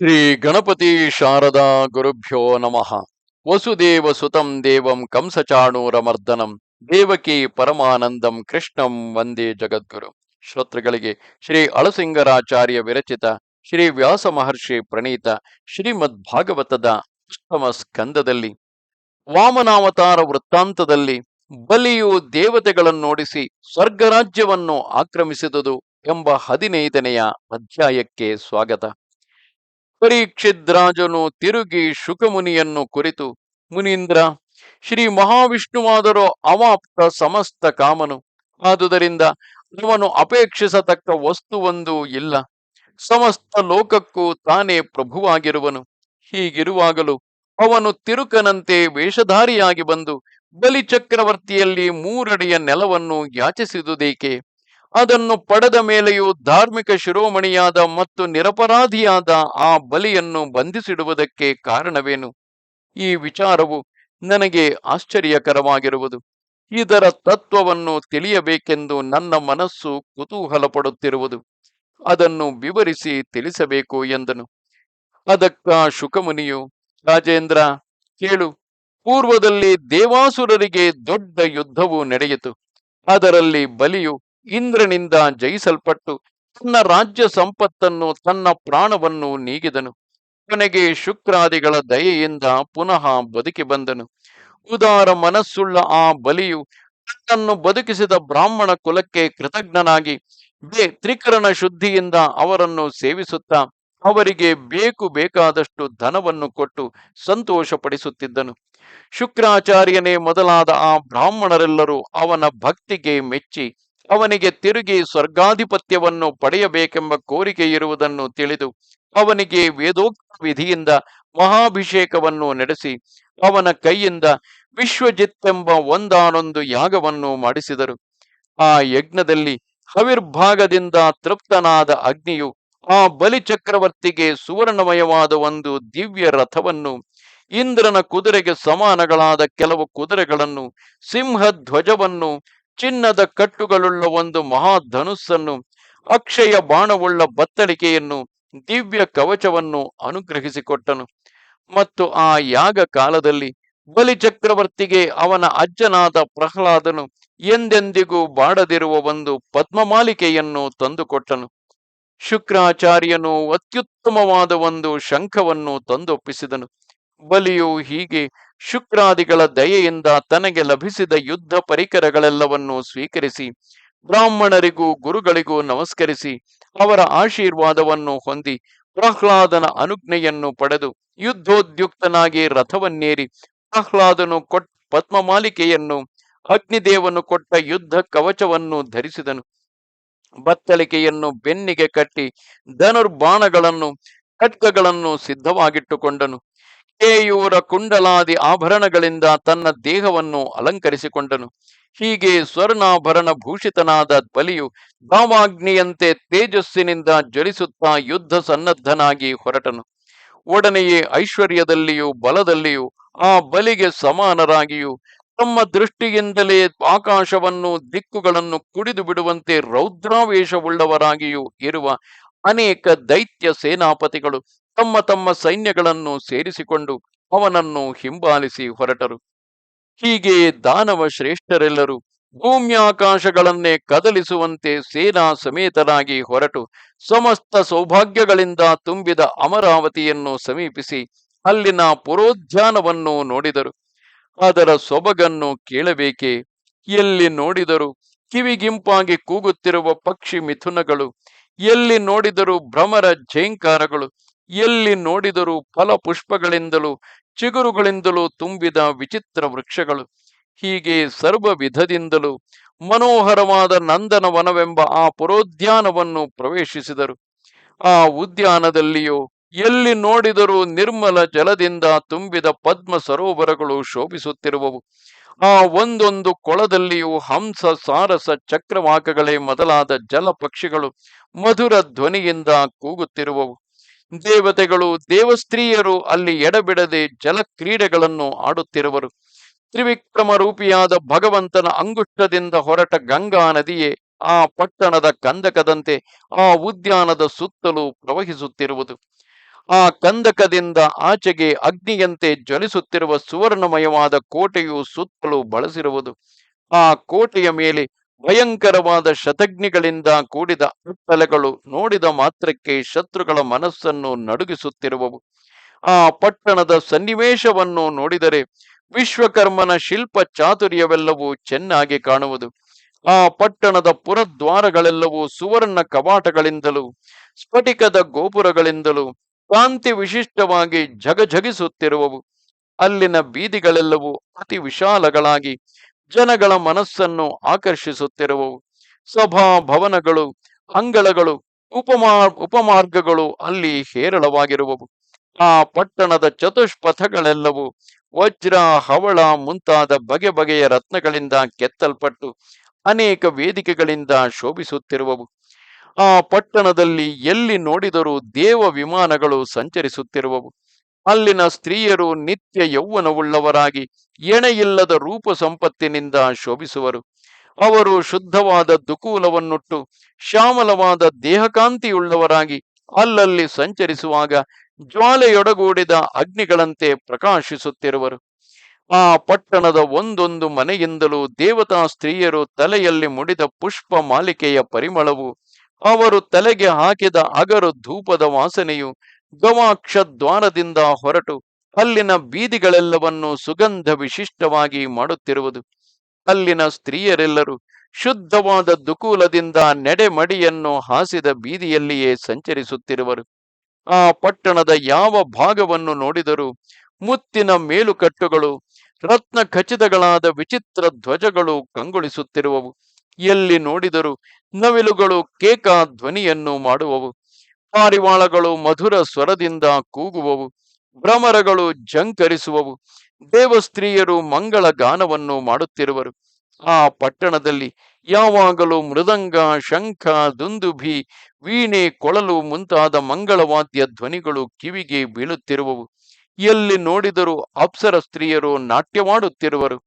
ಶ್ರೀ ಗಣಪತಿ ಶಾರದಾ ಗುರುಭ್ಯೋ ನಮಃ. ವಸುದೇವ ಸುತಂ ದೇವಂ ಕಂಸಚಾಣೂರಮರ್ದನಂ, ದೇವಕಿ ಪರಮಾನಂದಂ ಕೃಷ್ಣಂ ವಂದೇ ಜಗದ್ಗುರು. ಶ್ರೋತೃಗಳಿಗೆ ಶ್ರೀ ಅಳಸಿಂಗರಾಚಾರ್ಯ ವಿರಚಿತ, ಶ್ರೀ ವ್ಯಾಸ ಮಹರ್ಷಿ ಪ್ರಣೀತ, ಶ್ರೀಮದ್ ಭಾಗವತದ ಅಷ್ಟಮ ಸ್ಕಂದದಲ್ಲಿ, ವಾಮನಾವತಾರ ವೃತ್ತಾಂತದಲ್ಲಿ ಬಲಿಯು ದೇವತೆಗಳನ್ನೋಡಿಸಿ ಸ್ವರ್ಗರಾಜ್ಯವನ್ನು ಆಕ್ರಮಿಸಿದುದು ಎಂಬ ಹದಿನೈದನೆಯ ಅಧ್ಯಾಯಕ್ಕೆ ಸ್ವಾಗತ. ಪರೀಕ್ಷಿದ್ರಾಜನು ತಿರುಗಿ ಶುಕಮುನಿಯನ್ನು ಕುರಿತು, ಮುನೀಂದ್ರ, ಶ್ರೀ ಮಹಾವಿಷ್ಣುವಾದರೂ ಅವಾಪ್ತ ಸಮಸ್ತ ಕಾಮನು. ಆದುದರಿಂದ ಅವನು ಅಪೇಕ್ಷಿಸತಕ್ಕ ವಸ್ತುವೊಂದು ಇಲ್ಲ. ಸಮಸ್ತ ಲೋಕಕ್ಕೂ ತಾನೇ ಪ್ರಭುವಾಗಿರುವನು. ಹೀಗಿರುವಾಗಲೂ ಅವನು ತಿರುಕನಂತೆ ವೇಷಧಾರಿಯಾಗಿ ಬಂದು ಬಲಿ ಚಕ್ರವರ್ತಿಯಲ್ಲಿ ಮೂರಡಿಯ ನೆಲವನ್ನು ಯಾಚಿಸಿದುದೇಕೆ? ಅದನ್ನು ಪಡೆದ ಮೇಲೆಯೂ ಧಾರ್ಮಿಕ ಶಿರೋಮಣಿಯಾದ ಮತ್ತು ನಿರಪರಾಧಿಯಾದ ಆ ಬಲಿಯನ್ನು ಬಂಧಿಸಿಡುವುದಕ್ಕೆ ಕಾರಣವೇನು? ಈ ವಿಚಾರವು ನನಗೆ ಆಶ್ಚರ್ಯಕರವಾಗಿರುವುದು. ಇದರ ತತ್ವವನ್ನು ತಿಳಿಯಬೇಕೆಂದು ನನ್ನ ಮನಸ್ಸು ಕುತೂಹಲ ಪಡುತ್ತಿರುವುದು ಅದನ್ನು ವಿವರಿಸಿ ತಿಳಿಸಬೇಕು ಎಂದನು. ಅದಕ್ಕ ಶುಕಮುನಿಯು, ರಾಜೇಂದ್ರ, ಕೇಳು. ಪೂರ್ವದಲ್ಲಿ ದೇವಾಸುರರಿಗೆ ದೊಡ್ಡ ಯುದ್ಧವು ನಡೆಯಿತು. ಅದರಲ್ಲಿ ಬಲಿಯು ಇಂದ್ರನಿಂದ ಜಯಿಸಲ್ಪಟ್ಟು ತನ್ನ ರಾಜ್ಯ ಸಂಪತ್ತನ್ನು, ತನ್ನ ಪ್ರಾಣವನ್ನು ನೀಗಿದನು. ಕೊನೆಗೆ ಶುಕ್ರಾದಿಗಳ ದಯೆಯಿಂದ ಪುನಃ ಬದುಕಿ ಬಂದನು. ಉದಾರ ಮನಸ್ಸುಳ್ಳ ಆ ಬಲಿಯು ತನ್ನನ್ನು ಬದುಕಿಸಿದ ಬ್ರಾಹ್ಮಣ ಕುಲಕ್ಕೆ ಕೃತಜ್ಞನಾಗಿ ತ್ರಿಕರಣ ಶುದ್ಧಿಯಿಂದ ಅವರನ್ನು ಸೇವಿಸುತ್ತಾ ಅವರಿಗೆ ಬೇಕು ಬೇಕಾದಷ್ಟು ಧನವನ್ನು ಕೊಟ್ಟು ಸಂತೋಷಪಡಿಸುತ್ತಿದ್ದನು. ಶುಕ್ರಾಚಾರ್ಯನೇ ಮೊದಲಾದ ಆ ಬ್ರಾಹ್ಮಣರೆಲ್ಲರೂ ಅವನ ಭಕ್ತಿಗೆ ಮೆಚ್ಚಿ ಅವನಿಗೆ ತಿರುಗಿ ಸ್ವರ್ಗಾಧಿಪತ್ಯವನ್ನು ಪಡೆಯಬೇಕೆಂಬ ಕೋರಿಕೆ ಇರುವುದನ್ನು ತಿಳಿದು ಅವನಿಗೆ ವೇದೋಕ್ತ ವಿಧಿಯಿಂದ ಮಹಾಭಿಷೇಕವನ್ನು ನಡೆಸಿ ಅವನ ಕೈಯಿಂದ ವಿಶ್ವಜಿತ್ತೆಂಬ ಒಂದಾನೊಂದು ಯಾಗವನ್ನು ಮಾಡಿಸಿದರು. ಆ ಯಜ್ಞದಲ್ಲಿ ಹವಿರ್ಭಾಗದಿಂದ ತೃಪ್ತನಾದ ಅಗ್ನಿಯು ಆ ಬಲಿ ಚಕ್ರವರ್ತಿಗೆ ಸುವರ್ಣಮಯವಾದ ಒಂದು ದಿವ್ಯ ರಥವನ್ನು, ಇಂದ್ರನ ಕುದುರೆಗೆ ಸಮಾನಗಳಾದ ಕೆಲವು ಕುದುರೆಗಳನ್ನು ಸಿಂಹ ಧ್ವಜವನ್ನು ಚಿನ್ನದ ಕಟ್ಟುಗಳುಳ್ಳ ಒಂದು ಮಹಾಧನುಸ್ಸನ್ನು, ಅಕ್ಷಯ ಬಾಣವುಳ್ಳ ಬತ್ತಳಿಕೆಯನ್ನು, ದಿವ್ಯ ಕವಚವನ್ನು ಅನುಗ್ರಹಿಸಿಕೊಟ್ಟನು. ಮತ್ತು ಆ ಯಾಗ ಕಾಲದಲ್ಲಿ ಬಲಿಚಕ್ರವರ್ತಿಗೆ ಅವನ ಅಜ್ಜನಾದ ಪ್ರಹ್ಲಾದನು ಎಂದೆಂದಿಗೂ ಬಾಡದಿರುವ ಒಂದು ಪದ್ಮಮಾಲಿಕೆಯನ್ನು ತಂದುಕೊಟ್ಟನು. ಶುಕ್ರಾಚಾರ್ಯನು ಅತ್ಯುತ್ತಮವಾದ ಒಂದು ಶಂಖವನ್ನು ತಂದೊಪ್ಪಿಸಿದನು. ಬಲಿಯು ಹೀಗೆ ಶುಕ್ರಾದಿಗಳ ದಯೆಯಿಂದ ತನಗೆ ಲಭಿಸಿದ ಯುದ್ಧ ಪರಿಕರಗಳೆಲ್ಲವನ್ನೂ ಸ್ವೀಕರಿಸಿ, ಬ್ರಾಹ್ಮಣರಿಗೂ ಗುರುಗಳಿಗೂ ನಮಸ್ಕರಿಸಿ, ಅವರ ಆಶೀರ್ವಾದವನ್ನು ಹೊಂದಿ, ಪ್ರಹ್ಲಾದನ ಅನುಜ್ಞೆಯನ್ನು ಪಡೆದು ಯುದ್ಧೋದ್ಯುಕ್ತನಾಗಿ ರಥವನ್ನೇರಿ, ಪ್ರಹ್ಲಾದನು ಕೊಟ್ಟ ಪದ್ಮಮಾಲಿಕೆಯನ್ನು, ಅಗ್ನಿದೇವನು ಕೊಟ್ಟ ಯುದ್ಧ ಕವಚವನ್ನು ಧರಿಸಿದನು. ಬತ್ತಳಿಕೆಯನ್ನು ಬೆನ್ನಿಗೆ ಕಟ್ಟಿ ಧನುರ್ಬಾಣಗಳನ್ನು, ಖಡ್ಗಗಳನ್ನು ಸಿದ್ಧವಾಗಿಟ್ಟುಕೊಂಡನು. ಕೇಯೂರ ಕುಂಡಲಾದಿ ಆಭರಣಗಳಿಂದ ತನ್ನ ದೇಹವನ್ನು ಅಲಂಕರಿಸಿಕೊಂಡನು. ಹೀಗೆ ಸ್ವರ್ಣಾಭರಣ ಭೂಷಿತನಾದ ಬಲಿಯು ದಾವಾಗ್ನಿಯಂತೆ ತೇಜಸ್ಸಿನಿಂದ ಜ್ವಲಿಸುತ್ತಾ ಯುದ್ಧ ಸನ್ನದ್ಧನಾಗಿ ಹೊರಟನು. ಒಡನೆಯೇ ಐಶ್ವರ್ಯದಲ್ಲಿಯೂ ಬಲದಲ್ಲಿಯೂ ಆ ಬಲಿಗೆ ಸಮಾನರಾಗಿಯೂ ತಮ್ಮ ದೃಷ್ಟಿಯಿಂದಲೇ ಆಕಾಶವನ್ನು ದಿಕ್ಕುಗಳನ್ನು ಕುಡಿದು ಬಿಡುವಂತೆ ರೌದ್ರಾವೇಶವುಳ್ಳವರಾಗಿಯೂ ಇರುವ ಅನೇಕ ದೈತ್ಯ ಸೇನಾಪತಿಗಳು ತಮ್ಮ ತಮ್ಮ ಸೈನ್ಯಗಳನ್ನು ಸೇರಿಸಿಕೊಂಡು ಅವನನ್ನು ಹಿಂಬಾಲಿಸಿ ಹೊರಟರು. ಹೀಗೆ ದಾನವ ಶ್ರೇಷ್ಠರೆಲ್ಲರೂ ಭೂಮ್ಯಾಕಾಶಗಳನ್ನೇ ಕದಲಿಸುವಂತೆ ಸೇನಾ ಸಮೇತರಾಗಿ ಹೊರಟು ಸಮಸ್ತ ಸೌಭಾಗ್ಯಗಳಿಂದ ತುಂಬಿದ ಅಮರಾವತಿಯನ್ನು ಸಮೀಪಿಸಿ ಅಲ್ಲಿನ ಪುರೋದ್ಯಾನವನ್ನು ನೋಡಿದರು. ಅದರ ಸೊಬಗನ್ನು ಕೇಳಬೇಕೆ? ಎಲ್ಲಿ ನೋಡಿದರು? ಕಿವಿಗಿಂಪಾಗಿ ಕೂಗುತ್ತಿರುವ ಪಕ್ಷಿ ಮಿಥುನಗಳು. ಎಲ್ಲಿ ನೋಡಿದರೂ ಭ್ರಮರ ಝೇಂಕಾರಗಳು ಎಲ್ಲಿ ನೋಡಿದರೂ ಫಲ ಪುಷ್ಪಗಳಿಂದಲೂ ಚಿಗುರುಗಳಿಂದಲೂ ತುಂಬಿದ ವಿಚಿತ್ರ ವೃಕ್ಷಗಳು. ಹೀಗೆ ಸರ್ವ ವಿಧದಿಂದಲೂ ಮನೋಹರವಾದ ನಂದನವನವೆಂಬ ಆ ಪುರೋದ್ಯಾನವನ್ನು ಪ್ರವೇಶಿಸಿದರು. ಆ ಉದ್ಯಾನದಲ್ಲಿಯೂ ಎಲ್ಲಿ ನೋಡಿದರೂ ನಿರ್ಮಲ ಜಲದಿಂದ ತುಂಬಿದ ಪದ್ಮ ಸರೋವರಗಳು ಶೋಭಿಸುತ್ತಿರುವವು. ಆ ಒಂದೊಂದು ಕೊಳದಲ್ಲಿಯೂ ಹಂಸ, ಸಾರಸ, ಚಕ್ರವಾಕಗಳೇ ಮೊದಲಾದ ಜಲ ಪಕ್ಷಿಗಳು ಮಧುರ ಧ್ವನಿಯಿಂದ ಕೂಗುತ್ತಿರುವವು. ದೇವತೆಗಳು ದೇವಸ್ತ್ರೀಯರು ಅಲ್ಲಿ ಎಡಬಿಡದೆ ಜಲ ಕ್ರೀಡೆಗಳನ್ನು ಆಡುತ್ತಿರುವರು. ತ್ರಿವಿಕ್ರಮ ರೂಪಿಯಾದ ಭಗವಂತನ ಅಂಗುಷ್ಟದಿಂದ ಹೊರಟ ಗಂಗಾ ನದಿಯೇ ಆ ಪಟ್ಟಣದ ಕಂದಕದಂತೆ ಆ ಉದ್ಯಾನದ ಸುತ್ತಲೂ ಪ್ರವಹಿಸುತ್ತಿರುವುದು. ಆ ಕಂದಕದಿಂದ ಆಚೆಗೆ ಅಗ್ನಿಯಂತೆ ಜ್ವಲಿಸುತ್ತಿರುವ ಸುವರ್ಣಮಯವಾದ ಕೋಟೆಯು ಸುತ್ತಲೂ ಬಳಸಿರುವುದು. ಆ ಕೋಟೆಯ ಮೇಲೆ ಭಯಂಕರವಾದ ಶತಗ್ನಿಗಳಿಂದ ಕೂಡಿದ ಅಟ್ಟಲೆಗಳು ನೋಡಿದ ಮಾತ್ರಕ್ಕೆ ಶತ್ರುಗಳ ಮನಸ್ಸನ್ನು ನಡುಗಿಸುತ್ತಿರುವವು. ಆ ಪಟ್ಟಣದ ಸನ್ನಿವೇಶವನ್ನು ನೋಡಿದರೆ ವಿಶ್ವಕರ್ಮನ ಶಿಲ್ಪ ಚಾತುರ್ಯವೆಲ್ಲವೂ ಚೆನ್ನಾಗಿ ಕಾಣುವುದು. ಆ ಪಟ್ಟಣದ ಪುರದ್ವಾರಗಳೆಲ್ಲವೂ ಸುವರ್ಣ ಕವಾಟಗಳಿಂದಲೂ, ಸ್ಫಟಿಕದ ಗೋಪುರಗಳಿಂದಲೂ ಕಾಂತಿ ವಿಶಿಷ್ಟವಾಗಿ ಝಗಝಗಿಸುತ್ತಿರುವವು. ಅಲ್ಲಿನ ಬೀದಿಗಳೆಲ್ಲವೂ ಅತಿ ವಿಶಾಲಗಳಾಗಿ ಜನಗಳ ಮನಸ್ಸನ್ನು ಆಕರ್ಷಿಸುತ್ತಿರುವವು ಸಭಾ ಭವನಗಳು, ಅಂಗಳಗಳು, ಉಪಮಾ, ಉಪಮಾರ್ಗಗಳು ಅಲ್ಲಿ ಹೇರಳವಾಗಿರುವವು. ಆ ಪಟ್ಟಣದ ಚತುಷ್ಪಥಗಳೆಲ್ಲವೂ ವಜ್ರ, ಹವಳ ಮುಂತಾದ ಬಗೆ ಬಗೆಯ ರತ್ನಗಳಿಂದ ಕೆತ್ತಲ್ಪಟ್ಟು ಅನೇಕ ವೇದಿಕೆಗಳಿಂದ ಶೋಭಿಸುತ್ತಿರುವವು. ಆ ಪಟ್ಟಣದಲ್ಲಿ ಎಲ್ಲಿ ನೋಡಿದರೂ ದೇವ ವಿಮಾನಗಳು ಸಂಚರಿಸುತ್ತಿರುವವು. ಅಲ್ಲಿನ ಸ್ತ್ರೀಯರು ನಿತ್ಯ ಯೌವನವುಳ್ಳವರಾಗಿ ಎಣೆಯಿಲ್ಲದ ರೂಪ ಸಂಪತ್ತಿನಿಂದ ಶೋಭಿಸುವರು. ಅವರು ಶುದ್ಧವಾದ ದುಕೂಲವನ್ನುಟ್ಟು ಶ್ಯಾಮಲವಾದ ದೇಹಕಾಂತಿಯುಳ್ಳವರಾಗಿ ಅಲ್ಲಲ್ಲಿ ಸಂಚರಿಸುವಾಗ ಜ್ವಾಲೆಯೊಡಗೂಡಿದ ಅಗ್ನಿಗಳಂತೆ ಪ್ರಕಾಶಿಸುತ್ತಿರುವರು. ಆ ಪಟ್ಟಣದ ಒಂದೊಂದು ಮನೆಯಿಂದಲೂ ದೇವತಾ ಸ್ತ್ರೀಯರು ತಲೆಯಲ್ಲಿ ಮುಡಿದ ಪುಷ್ಪ ಮಾಲಿಕೆಯ ಪರಿಮಳವು ಅವರು ತಲೆಗೆ ಹಾಕಿದ ಅಗರು ಧೂಪದ ವಾಸನೆಯು ಗವಾಕ್ಷ ದ್ವಾರದಿಂದ ಹೊರಟು ಅಲ್ಲಿನ ಬೀದಿಗಳೆಲ್ಲವನ್ನು ಸುಗಂಧ ವಿಶಿಷ್ಟವಾಗಿ ಮಾಡುತ್ತಿರುವುದು. ಅಲ್ಲಿನ ಸ್ತ್ರೀಯರೆಲ್ಲರೂ ಶುದ್ಧವಾದ ದುಕೂಲದಿಂದ ನೆಡೆಮಡಿಯನ್ನು ಹಾಸಿದ ಬೀದಿಯಲ್ಲಿಯೇ ಸಂಚರಿಸುತ್ತಿರುವರು. ಆ ಪಟ್ಟಣದ ಯಾವ ಭಾಗವನ್ನು ನೋಡಿದರೂ ಮುತ್ತಿನ ಮೇಲುಕಟ್ಟುಗಳು, ರತ್ನ ಖಚಿತಗಳಾದ ವಿಚಿತ್ರ ಧ್ವಜಗಳು ಕಂಗೊಳಿಸುತ್ತಿರುವವು. ಎಲ್ಲಿ ನೋಡಿದರೂ ನವಿಲುಗಳು ಕೇಕಾ ಧ್ವನಿಯನ್ನು ಮಾಡುವವು. ಪಾರಿವಾಳಗಳು ಮಧುರ ಸ್ವರದಿಂದ ಕೂಗುವವು, ಭ್ರಮರಗಳು ಜಂಕರಿಸುವವು, ದೇವಸ್ತ್ರೀಯರು ಮಂಗಳ ಗಾನವನ್ನು ಮಾಡುತ್ತಿರುವರು. ಆ ಪಟ್ಟಣದಲ್ಲಿ ಯಾವಾಗಲೂ ಮೃದಂಗ, ಶಂಖ, ದುಂದುಭಿ, ವೀಣೆ, ಕೊಳಲು ಮುಂತಾದ ಮಂಗಳವಾದ್ಯ ಧ್ವನಿಗಳು ಕಿವಿಗೆ ಬೀಳುತ್ತಿರುವವು. ಎಲ್ಲಿ ನೋಡಿದರೂ ಅಪ್ಸರ ಸ್ತ್ರೀಯರು ನಾಟ್ಯವಾಡುತ್ತಿರುವರು.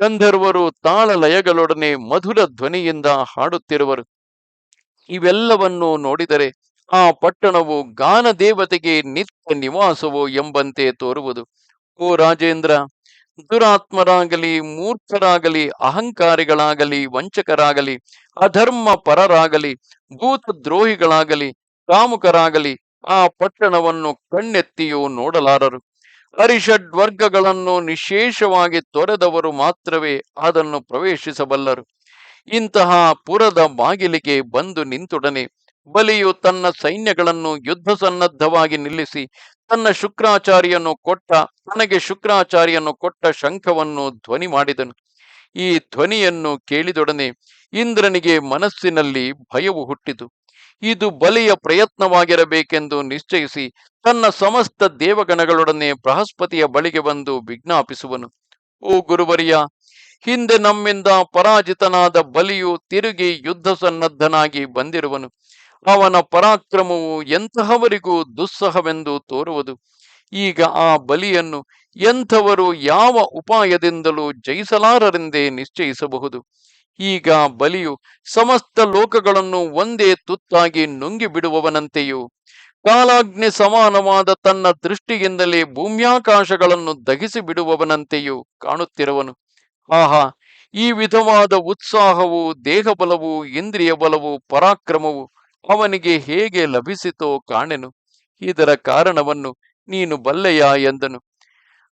ಗಂಧರ್ವರು ತಾಳ ಲಯಗಳೊಡನೆ ಮಧುರ ಧ್ವನಿಯಿಂದ ಹಾಡುತ್ತಿರುವರು. ಇವೆಲ್ಲವನ್ನು ನೋಡಿದರೆ ಆ ಪಟ್ಟಣವು ಗಾನ ದೇವತೆಗೆ ನಿತ್ಯ ನಿವಾಸವು ಎಂಬಂತೆ ತೋರುವುದು. ಓ ರಾಜೇಂದ್ರ, ದುರಾತ್ಮರಾಗಲಿ ಮೂರ್ಖರಾಗಲಿ ಅಹಂಕಾರಿಗಳಾಗಲಿ, ವಂಚಕರಾಗಲಿ ಅಧರ್ಮ ಪರರಾಗಲಿ ಭೂತ ದ್ರೋಹಿಗಳಾಗಲಿ ಕಾಮುಕರಾಗಲಿ, ಆ ಪಟ್ಟಣವನ್ನು ಕಣ್ಣೆತ್ತಿಯೂ ನೋಡಲಾರರು. ಅರಿಷಡ್ ವರ್ಗಗಳನ್ನು ನಿಶೇಷವಾಗಿ ತೊರೆದವರು ಮಾತ್ರವೇ ಅದನ್ನು ಪ್ರವೇಶಿಸಬಲ್ಲರು. ಇಂತಹ ಪುರದ ಬಾಗಿಲಿಗೆ ಬಂದು ನಿಂತೊಡನೆ ಬಲಿಯು ತನ್ನ ಸೈನ್ಯಗಳನ್ನು ಯುದ್ಧ ಸನ್ನದ್ಧವಾಗಿ ನಿಲ್ಲಿಸಿ, ತನ್ನ ಶುಕ್ರಾಚಾರ್ಯನು ಕೊಟ್ಟ, ತನಗೆ ಶುಕ್ರಾಚಾರ್ಯನು ಕೊಟ್ಟ ಶಂಖವನ್ನು ಧ್ವನಿ ಮಾಡಿದನು. ಈ ಧ್ವನಿಯನ್ನು ಕೇಳಿದೊಡನೆ ಇಂದ್ರನಿಗೆ ಮನಸ್ಸಿನಲ್ಲಿ ಭಯವು ಹುಟ್ಟಿತು. ಇದು ಬಲಿಯ ಪ್ರಯತ್ನವಾಗಿರಬೇಕೆಂದು ನಿಶ್ಚಯಿಸಿ ತನ್ನ ಸಮಸ್ತ ದೇವಗಣಗಳೊಡನೆ ಬೃಹಸ್ಪತಿಯ ಬಳಿಗೆ ಬಂದು ವಿಜ್ಞಾಪಿಸುವನು. ಓ ಗುರುವರಿಯ, ಹಿಂದೆ ನಮ್ಮಿಂದ ಪರಾಜಿತನಾದ ಬಲಿಯು ತಿರುಗಿ ಯುದ್ಧ ಸನ್ನದ್ಧನಾಗಿ ಬಂದಿರುವನು. ಅವನ ಪರಾಕ್ರಮವು ಎಂತಹವರಿಗೂ ದುಸ್ಸಹವೆಂದು ತೋರುವುದು. ಈಗ ಆ ಬಲಿಯನ್ನು ಎಂಥವರು ಯಾವ ಉಪಾಯದಿಂದಲೂ ಜಯಿಸಲಾರರೆಂದೇ ನಿಶ್ಚಯಿಸಬಹುದು. ಈಗ ಬಲಿಯು ಸಮಸ್ತ ಲೋಕಗಳನ್ನು ಒಂದೇ ತುತ್ತಾಗಿ ನುಂಗಿ ಬಿಡುವವನಂತೆಯೂ ಕಾಲಾಗ್ನಿ ಸಮಾನವಾದ ತನ್ನ ದೃಷ್ಟಿಯಿಂದಲೇ ಭೂಮ್ಯಾಕಾಶಗಳನ್ನು ದಹಿಸಿ ಬಿಡುವವನಂತೆಯೂ ಕಾಣುತ್ತಿರುವನು. ಆಹಾ, ಈ ವಿಧವಾದ ಉತ್ಸಾಹವು, ದೇಹಬಲವು ಇಂದ್ರಿಯ ಬಲವು ಪರಾಕ್ರಮವು ಅವನಿಗೆ ಹೇಗೆ ಲಭಿಸಿತೋ ಕಾಣೆನು, ಇದರ ಕಾರಣವನ್ನು ನೀನು ಬಲ್ಲೆಯ ಎಂದನು.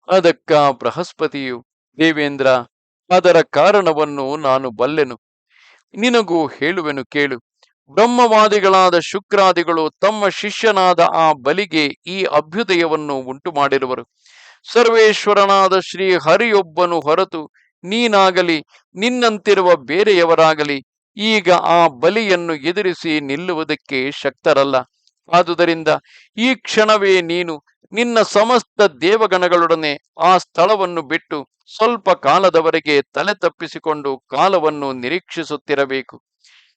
ಅದಕ್ಕ ಬೃಹಸ್ಪತಿಯು, ದೇವೇಂದ್ರ, ಅದರ ಕಾರಣವನ್ನು ನಾನು ಬಲ್ಲೆನು. ನಿನಗೂ ಹೇಳುವೆನು ಕೇಳು, ಬ್ರಹ್ಮವಾದಿಗಳಾದ ಶುಕ್ರಾದಿಗಳು ತಮ್ಮ ಶಿಷ್ಯನಾದ ಆ ಬಲಿಗೆ ಈ ಅಭ್ಯುದಯವನ್ನು ಉಂಟು ಮಾಡಿರುವರು ಸರ್ವೇಶ್ವರನಾದ ಶ್ರೀ ಹರಿಯೊಬ್ಬನು ಹೊರತು ನೀನಾಗಲಿ, ನಿನ್ನಂತಿರುವ ಬೇರೆಯವರಾಗಲಿ ಈಗ ಆ ಬಲಿಯನ್ನು ಎದುರಿಸಿ ನಿಲ್ಲುವುದಕ್ಕೆ ಶಕ್ತರಲ್ಲ. ಆದುದರಿಂದ ಈ ಕ್ಷಣವೇ ನೀನು ನಿನ್ನ ಸಮಸ್ತ ದೇವಗಣಗಳೊಡನೆ ಆ ಸ್ಥಳವನ್ನು ಬಿಟ್ಟು ಸ್ವಲ್ಪ ಕಾಲದವರೆಗೆ ತಲೆ ತಪ್ಪಿಸಿಕೊಂಡು ಕಾಲವನ್ನು ನಿರೀಕ್ಷಿಸುತ್ತಿರಬೇಕು.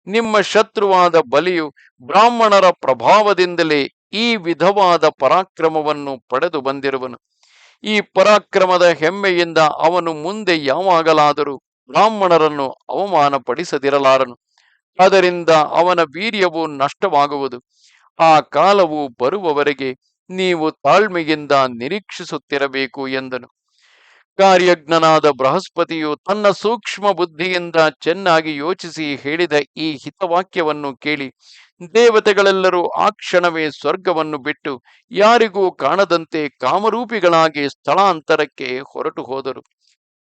ನಿಮ್ಮ ಶತ್ರುವಾದ ಬಲಿಯು ಬ್ರಾಹ್ಮಣರ ಪ್ರಭಾವದಿಂದಲೇ ಈ ವಿಧವಾದ ಪರಾಕ್ರಮವನ್ನು ಪಡೆದು ಬಂದಿರುವನು. ಈ ಪರಾಕ್ರಮದ ಹೆಮ್ಮೆಯಿಂದ ಅವನು ಮುಂದೆ ಯಾವಾಗಲಾದರೂ ಬ್ರಾಹ್ಮಣರನ್ನು ಅವಮಾನಪಡಿಸದಿರಲಾರನು. ಅದರಿಂದ ಅವನ ವೀರ್ಯವು ನಷ್ಟವಾಗುವುದು. ಆ ಕಾಲವು ಬರುವವರೆಗೆ ನೀವು ತಾಳ್ಮೆಯಿಂದ ನಿರೀಕ್ಷಿಸುತ್ತಿರಬೇಕು ಎಂದನು. ಕಾರ್ಯಜ್ಞನಾದ ಬೃಹಸ್ಪತಿಯು ತನ್ನ ಸೂಕ್ಷ್ಮ ಬುದ್ಧಿಯಿಂದ ಚೆನ್ನಾಗಿ ಯೋಚಿಸಿ ಹೇಳಿದ ಈ ಹಿತವಾಕ್ಯವನ್ನು ಕೇಳಿ ದೇವತೆಗಳೆಲ್ಲರೂ ಆ ಕ್ಷಣವೇ ಸ್ವರ್ಗವನ್ನು ಬಿಟ್ಟು ಯಾರಿಗೂ ಕಾಣದಂತೆ ಕಾಮರೂಪಿಗಳಾಗಿ ಸ್ಥಳಾಂತರಕ್ಕೆ ಹೊರಟು ಹೋದರು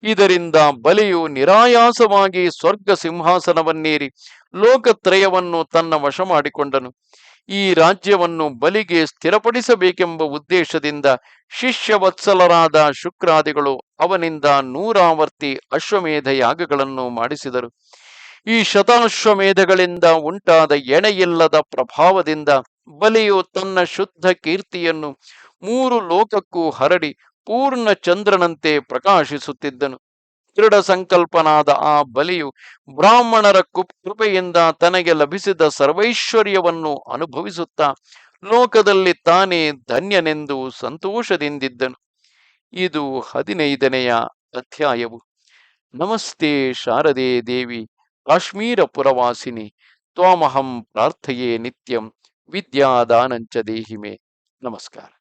ಇದರಿಂದ ಬಲಿಯು ನಿರಾಯಾಸವಾಗಿ ಸ್ವರ್ಗ ಸಿಂಹಾಸನವನ್ನೇರಿ ಲೋಕತ್ರಯವನ್ನು ತನ್ನ ವಶ ಮಾಡಿಕೊಂಡನು ಈ ರಾಜ್ಯವನ್ನು ಬಲಿಗೆ ಸ್ಥಿರಪಡಿಸಬೇಕೆಂಬ ಉದ್ದೇಶದಿಂದ ಶಿಷ್ಯವತ್ಸಲರಾದ ಶುಕ್ರಾದಿಗಳು ಅವನಿಂದ ನೂರಾವರ್ತಿ ಅಶ್ವಮೇಧ ಯಾಗಗಳನ್ನು ಮಾಡಿಸಿದರು. ಈ ಶತಾಶ್ವಮೇಧಗಳಿಂದ ಉಂಟಾದ ಎಣೆಯಿಲ್ಲದ ಪ್ರಭಾವದಿಂದ ಬಲಿಯು ತನ್ನ ಶುದ್ಧ ಕೀರ್ತಿಯನ್ನು ಮೂರು ಲೋಕಕ್ಕೂ ಹರಡಿ ಪೂರ್ಣ ಚಂದ್ರನಂತೆ ಪ್ರಕಾಶಿಸುತ್ತಿದ್ದನು. ದೃಢ ಸಂಕಲ್ಪನಾದ ಆ ಬಲಿಯು ಬ್ರಾಹ್ಮಣರ ಕೃಪೆಯಿಂದ ತನಗೆ ಲಭಿಸಿದ ಸರ್ವೈಶ್ವರ್ಯವನ್ನು ಅನುಭವಿಸುತ್ತಾ ಲೋಕದಲ್ಲಿ ತಾನೇ ಧನ್ಯನೆಂದು ಸಂತೋಷದಿಂದಿದ್ದನು. ಇದು ಹದಿನೈದನೆಯ ಅಧ್ಯಾಯವು. ನಮಸ್ತೆ ಶಾರದೆ ದೇವಿ ಕಾಶ್ಮೀರ ಪುರವಾಸಿನಿ ತ್ವಾಮಹಂ ಪ್ರಾರ್ಥೆಯೇ ನಿತ್ಯಂ ವಿದ್ಯಾದಾನಂಚ ದೇಹಿಮೆ. ನಮಸ್ಕಾರ.